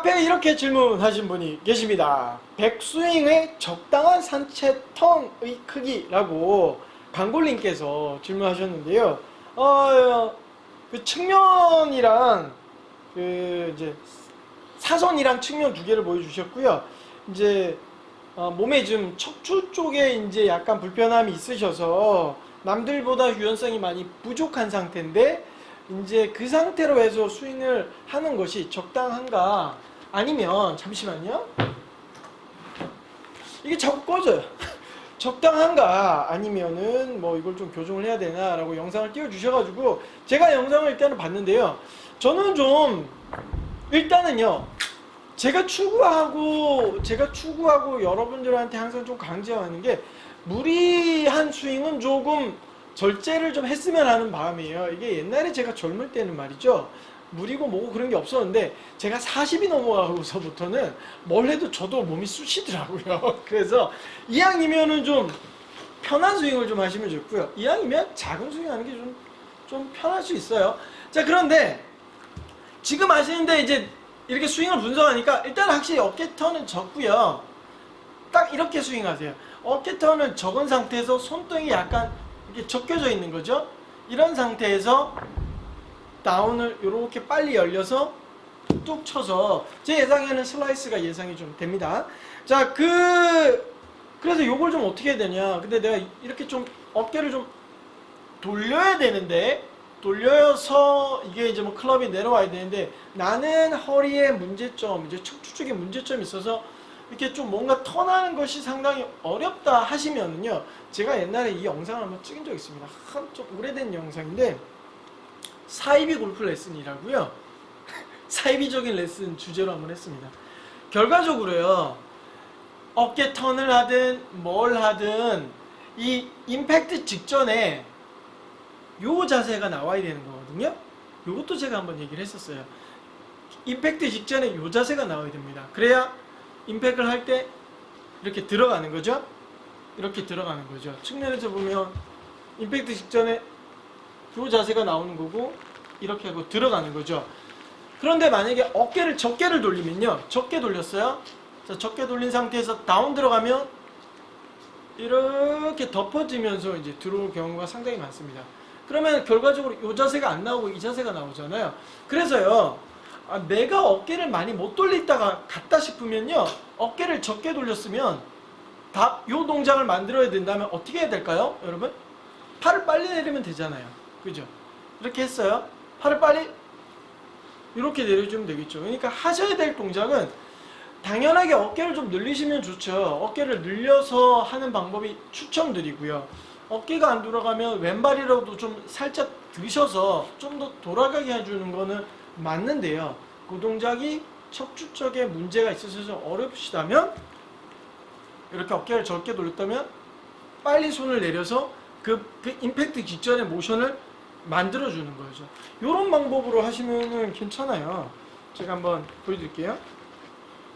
카페에 이렇게 질문하신 분이 계십니다. 백스윙의 적당한 산책 턴의 크기라고 강골님께서 질문하셨는데요. 어, 그 측면이랑 그 이제 사선이랑 측면 두 개를 보여주셨고요. 이제 어, 몸에 좀 척추 쪽에 이제 약간 불편함이 있으셔서 남들보다 유연성이 많이 부족한 상태인데 이제 그 상태로 해서 스윙을 하는 것이 적당한가 아니면 잠시만요. 이게 자꾸 꺼져요. 적당한가 아니면은 뭐 이걸 좀 교정을 해야 되나라고 영상을 띄워주셔가지고 제가 영상을 일단은 봤는데요. 저는 좀 일단은요. 제가 추구하고 제가 추구하고 여러분들한테 항상 좀 강조하는 게 무리한 스윙은 조금 절제를 좀 했으면 하는 마음이에요. 이게 옛날에 제가 젊을 때는 말이죠. 무리고 뭐고 그런 게 없었는데 제가 40이 넘어가고서부터는 뭘 해도 저도 몸이 쑤시더라고요. 그래서 이왕이면은 좀 편한 스윙을 좀 하시면 좋고요. 이왕이면 작은 스윙 하는 게 좀 좀 편할 수 있어요. 자, 그런데 지금 하시는데 이제 이렇게 스윙을 분석하니까 일단 확실히 어깨 턴은 적고요. 딱 이렇게 스윙하세요. 어깨 턴은 적은 상태에서 손등이 약간 이렇게 적혀져 있는 거죠. 이런 상태에서 다운을 이렇게 빨리 열려서 뚝 쳐서 제 예상에는 슬라이스가 예상이 좀 됩니다. 자, 그 그래서 요걸 좀 어떻게 해야 되냐? 근데 내가 이렇게 좀 어깨를 좀 돌려야 되는데 돌려서 이게 이제 뭐 클럽이 내려와야 되는데 나는 허리에 문제점, 이제 척추 쪽에 문제점이 있어서 이렇게 좀 뭔가 턴하는 것이 상당히 어렵다 하시면은요. 제가 옛날에 이 영상을 한번 찍은 적 있습니다. 한 좀 오래된 영상인데 사이비 골프 레슨이라고요. 사이비적인 레슨 주제로 한번 했습니다. 결과적으로요. 어깨 턴을 하든 뭘 하든 이 임팩트 직전에 요 자세가 나와야 되는 거거든요. 요것도 제가 한번 얘기를 했었어요. 임팩트 직전에 요 자세가 나와야 됩니다. 그래야 임팩을 할 때 이렇게 들어가는 거죠. 이렇게 들어가는 거죠. 측면에서 보면 임팩트 직전에 요 자세가 나오는 거고 이렇게 하고 들어가는 거죠. 그런데 만약에 어깨를 적게를 돌리면요. 적게 돌렸어요. 자, 적게 돌린 상태에서 다운 들어가면 이렇게 덮어지면서 이제 들어올 경우가 상당히 많습니다. 그러면 결과적으로 이 자세가 안 나오고 이 자세가 나오잖아요. 그래서요, 아, 내가 어깨를 많이 못 돌리다가 갔다 싶으면요, 어깨를 적게 돌렸으면 다 요 동작을 만들어야 된다면 어떻게 해야 될까요, 여러분? 팔을 빨리 내리면 되잖아요. 그죠? 이렇게 했어요. 팔을 빨리 이렇게 내려주면 되겠죠. 그러니까 하셔야 될 동작은 당연하게 어깨를 좀 늘리시면 좋죠. 어깨를 늘려서 하는 방법이 추천드리고요. 어깨가 안 돌아가면 왼발이라도 좀 살짝 드셔서 좀 더 돌아가게 해주는 거는 맞는데요. 그 동작이 척추 쪽에 문제가 좀 어렵시다면 이렇게 어깨를 적게 돌렸다면 빨리 손을 내려서 그, 그 임팩트 직전의 모션을 만들어주는 거죠. 이런 방법으로 하시면은 괜찮아요. 제가 한번 보여드릴게요.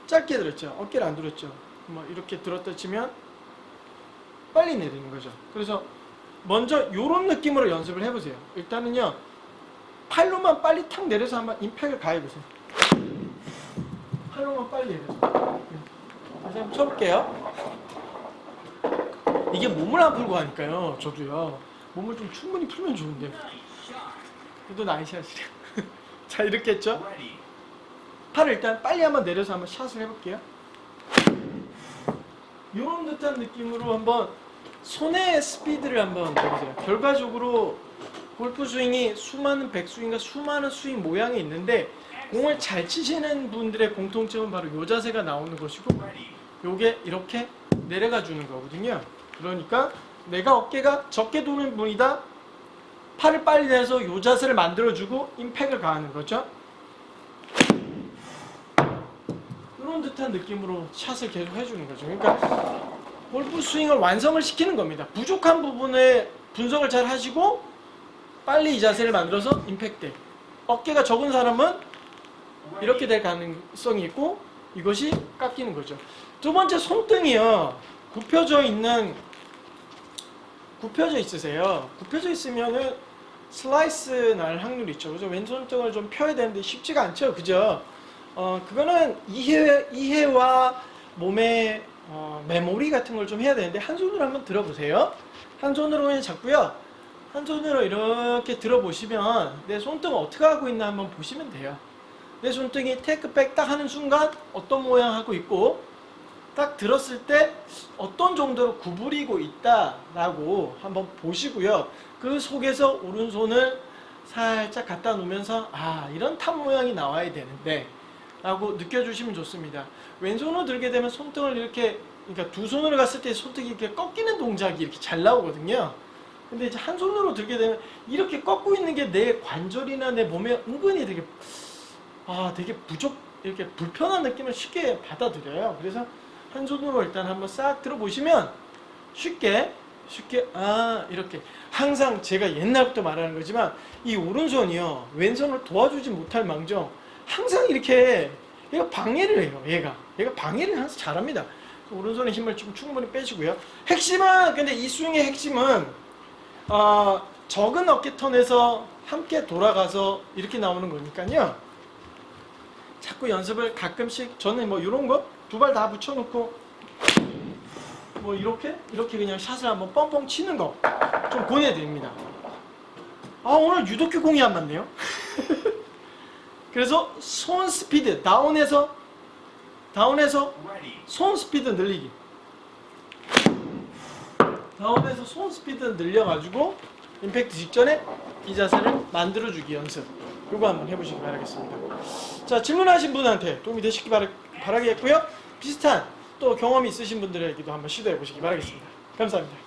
짧게 들었죠. 어깨를 안 들었죠. 뭐 이렇게 들었다 치면 빨리 내리는 거죠. 그래서 먼저 이런 느낌으로 연습을 해보세요. 일단은요. 팔로만 빨리 탁 내려서 한번 임팩을 가해보세요. 팔로만 빨리 내려서. 다시 한번 쳐볼게요. 이게 몸을 안 풀고 하니까요. 저도요. 몸을 좀 충분히 풀면 좋은데. 그래도 나이샷이래요. 자, 이렇게 했죠? 팔을 일단 빨리 한번 내려서 한번 샷을 해볼게요. 이런 듯한 느낌으로 한번 손의 스피드를 한번 보세요. 결과적으로 골프 스윙이 수많은 백스윙과 수많은 스윙 모양이 있는데 공을 잘 치시는 분들의 공통점은 바로 요 자세가 나오는 것이고 요게 이렇게 내려가 주는 거거든요. 그러니까 내가 어깨가 적게 도는 분이다. 팔을 빨리 내서 요 자세를 만들어주고 임팩을 가하는 거죠. 이런 듯한 느낌으로 샷을 계속 해주는 거죠. 그러니까 골프 스윙을 완성을 시키는 겁니다. 부족한 부분에 분석을 잘 하시고 빨리 이 자세를 만들어서 임팩트. 어깨가 적은 사람은 이렇게 될 가능성이 있고 이것이 깎이는 거죠. 두 번째 손등이요. 굽혀져 있는 굽혀져 있으세요. 굽혀져 있으면은 슬라이스 날 확률이 있죠. 그죠? 왼손 등을 좀 펴야 되는데 쉽지가 않죠. 그죠? 어, 그거는 이해, 이해와 몸의 어, 메모리 같은 걸 좀 해야 되는데 한 손으로 한번 들어보세요. 한 손으로 그냥 잡고요. 한 손으로 이렇게 들어보시면 내 손등 어떻게 하고 있나 한번 보시면 돼요. 내 손등이 테이크백 딱 하는 순간 어떤 모양 하고 있고 딱 들었을 때 어떤 정도로 구부리고 있다라고 한번 보시고요. 그 속에서 오른손을 살짝 갖다 놓으면서 아 이런 탑 모양이 나와야 되는데 라고 느껴주시면 좋습니다. 왼손으로 들게 되면 손등을 이렇게 그러니까 두 손으로 갔을 때 손등이 이렇게 꺾이는 동작이 이렇게 잘 나오거든요. 근데 이제 한 손으로 들게 되면 이렇게 꺾고 있는 게 내 관절이나 내 몸에 은근히 되게 아 되게 부족 이렇게 불편한 느낌을 쉽게 받아들여요. 그래서 한 손으로 일단 한번 싹 들어보시면 쉽게 쉽게 아 이렇게. 항상 제가 옛날부터 말하는 거지만 이 오른손이요. 왼손을 도와주지 못할 망정. 항상 이렇게 얘가 방해를 해요 얘가. 얘가 방해를 항상 잘합니다. 오른손의 힘을 좀 충분히 빼시고요. 핵심은 근데 이 스윙의 핵심은 어, 적은 어깨 턴에서 함께 돌아가서 이렇게 나오는 거니까요 자꾸 연습을 가끔씩 저는 뭐 이런 거 두 발 다 붙여놓고 뭐 이렇게 이렇게 그냥 샷을 한번 뻥뻥 치는 거좀 권해드립니다. 아 오늘 유독히 공이 안 맞네요. 그래서 손 스피드 다운해서 다운해서 손 스피드 늘리기. 다운해서 손 스피드 늘려가지고 임팩트 직전에 이 자세를 만들어주기 연습. 요거 한번 해보시기 바라겠습니다. 자 질문하신 분한테 도움이 되시기 바라, 바라겠고요. 비슷한 또 경험이 있으신 분들에게도 한번 시도해 보시기 바라겠습니다. 감사합니다.